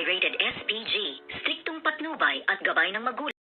ay rated SPG, striktong patnubay at gabay ng magulang.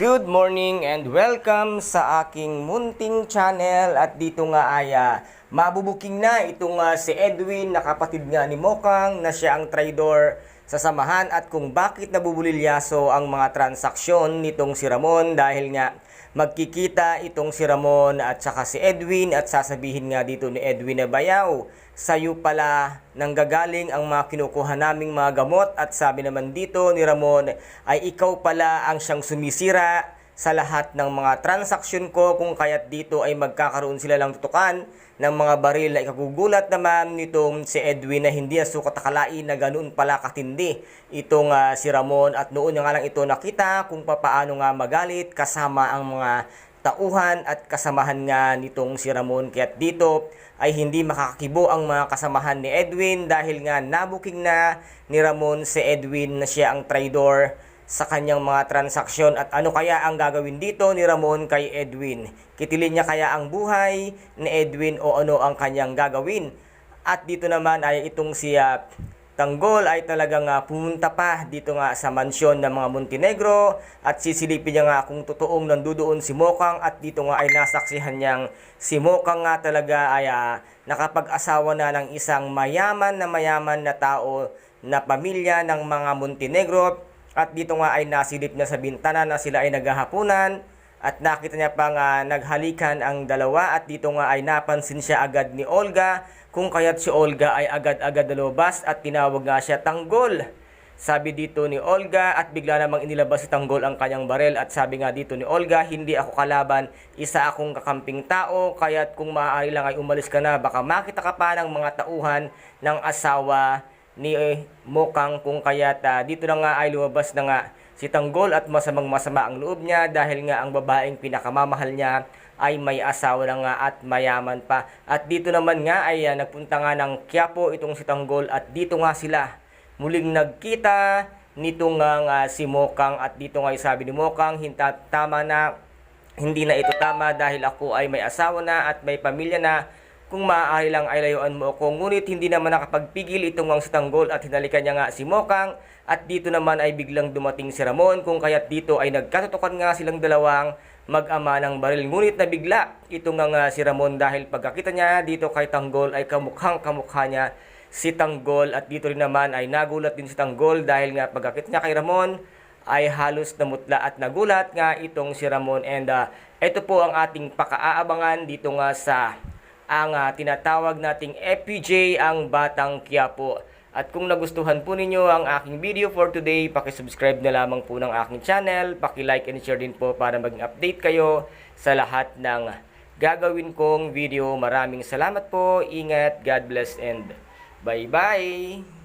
Good morning and welcome sa aking munting channel at dito nga ay ah, mabubuking na itong ah, si Edwin na kapatid nga ni Mokang na siya ang traidor sa samahan at kung bakit nabubulilyaso ang mga transaksyon nitong si Ramon dahil nga magkikita itong si Ramon at saka si Edwin at sasabihin nga dito ni Edwin na bayaw sa'yo pala nanggagaling ang mga kinukuha naming mga gamot. At sabi naman dito ni Ramon ay ikaw pala ang siyang sumisira sa lahat ng mga transaksyon ko kung kaya't dito ay magkakaroon sila lang tutukan ng mga baril na ikagugulat naman nitong si Edwin na hindi sukat akalain na ganoon pala katindi itong ah, si Ramon. At noon nga lang ito nakita kung papaano nga magalit kasama ang mga tauhan at kasamahan nga nitong si Ramon. Kaya't dito ay hindi makakakibo ang mga kasamahan ni Edwin dahil nga nabuking na ni Ramon si Edwin na siya ang traidor sa kanyang mga transaksyon at ano kaya ang gagawin dito ni Ramon kay Edwin. Kitilin niya kaya ang buhay ni Edwin o ano ang kanyang gagawin. At dito naman ay itong si Tanggol ay talagang ah, pumunta pa dito nga sa mansyon ng mga Montenegro at sisilipin niya nga kung totoong nandudoon si Mokang at dito nga ay nasaksihan niyang si Mokang nga talaga ay ah, nakapag-asawa na ng isang mayaman na mayaman na tao na pamilya ng mga Montenegro at dito nga ay nasilip niya sa bintana na sila ay naghahapunan. At nakita niya pa nga naghalikan ang dalawa. At dito nga ay napansin siya agad ni Olga. Kung kaya't si Olga ay agad-agad nalobas at tinawag nga siya tanggol. Sabi dito ni Olga at bigla namang inilabas si Tanggol ang kanyang barel. At sabi nga dito ni Olga, hindi ako kalaban, isa akong kakamping tao, kaya't kung maaari lang ay umalis ka na, baka makita ka pa ng mga tauhan ng asawa ni eh, Mokang kung kaya't ah, dito na nga ay lumabas na nga si Tanggol at masamang masama ang loob niya dahil nga ang babaeng pinakamamahal niya ay may asawa na nga at mayaman pa. At dito naman nga ay ah, nagpunta nga ng Quiapo itong si Tanggol at dito nga sila muling nagkita nito nga nga si Mokang. At dito nga sabi ni Mokang hinta tama na. Hindi na ito tama dahil ako ay may asawa na at may pamilya na kung maaari lang ay layuan mo ako. Ngunit hindi naman nakapagpigil itong ang si Tanggol at hinalikan niya nga si Mokang at dito naman ay biglang dumating si Ramon kung kaya't dito ay nagkatutukan nga silang dalawang mag-ama ng baril. Ngunit na bigla itong nga nga si Ramon dahil pagkakita niya dito kay Tanggol ay kamukhang kamukha niya si Tanggol at dito rin naman ay nagulat din si Tanggol dahil nga pagkakita niya kay Ramon ay halos namutla at nagulat nga itong si Ramon and uh, ito po ang ating pakaabangan dito nga sa ang ah, tinatawag nating FPJ ang Batang Quiapo. At kung nagustuhan po ninyo ang aking video for today, paki-subscribe na lamang po ng aking channel, paki-like and share din po para maging update kayo sa lahat ng gagawin kong video. Maraming salamat po, ingat, God bless and bye-bye!